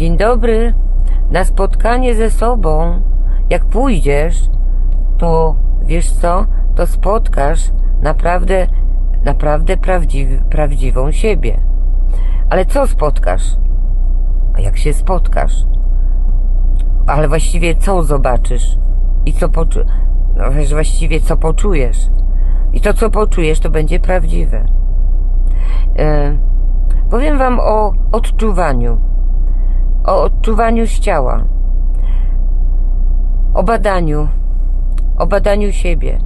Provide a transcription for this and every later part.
Dzień dobry. Na spotkanie ze sobą, jak pójdziesz, to wiesz co, to spotkasz naprawdę, naprawdę prawdziwą siebie. Ale co spotkasz? A jak się spotkasz? Ale właściwie co zobaczysz? I co poczu... No wiesz, właściwie co poczujesz? I to, co poczujesz, to będzie prawdziwe. E, powiem Wam o odczuwaniu. O odczuwaniu z ciała. O badaniu. O badaniu siebie.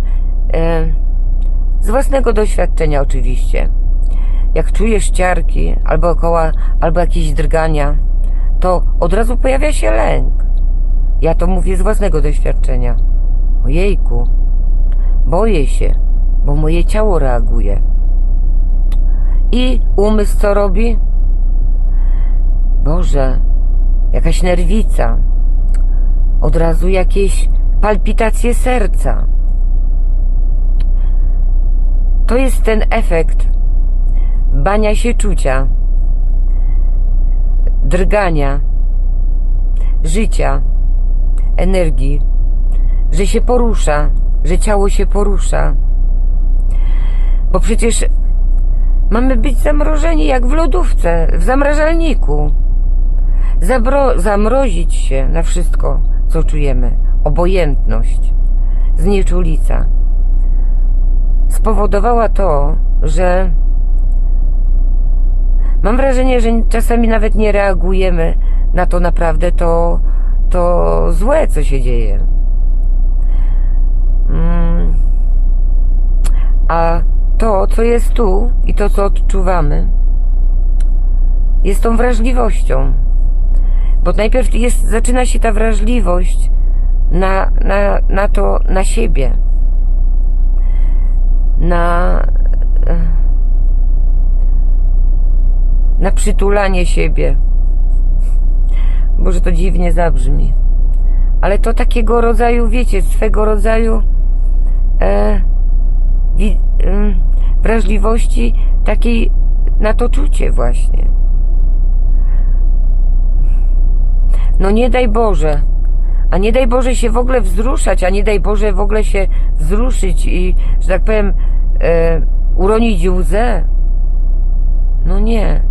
E, z własnego doświadczenia oczywiście. Jak czujesz ciarki, albo koła, albo jakieś drgania, to od razu pojawia się lęk. Ja to mówię z własnego doświadczenia. Ojejku, boję się, bo moje ciało reaguje. I umysł co robi? Boże, jakaś nerwica. Od razu jakieś palpitacje serca. To jest ten efekt bania się czucia, drgania, życia, energii, że się porusza, że ciało się porusza. Bo przecież mamy być zamrożeni jak w lodówce, w zamrażalniku. Zabro, zamrozić się na wszystko, co czujemy. Obojętność, znieczulica. Spowodowała to, że mam wrażenie, że czasami nawet nie reagujemy na to naprawdę to, to złe, co się dzieje. Mm. A to, co jest tu i to, co odczuwamy, jest tą wrażliwością. Bo najpierw jest, zaczyna się ta wrażliwość na, na, na to, na siebie. Na, na przytulanie siebie. Boże, to dziwnie zabrzmi. Ale to takiego rodzaju, wiecie, swego rodzaju e, wi, e, wrażliwości takiej na to czucie właśnie. No nie daj Boże, a nie daj Boże się w ogóle wzruszać, a nie daj Boże w ogóle się wzruszyć i, że tak powiem, e, uronić łzę. No nie.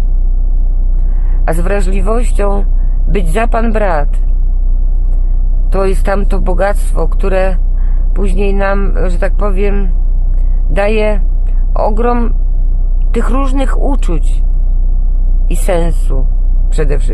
A z wrażliwością być za pan brat. To jest tam to bogactwo, które później nam, że tak powiem, daje ogrom tych różnych uczuć i sensu przede wszystkim.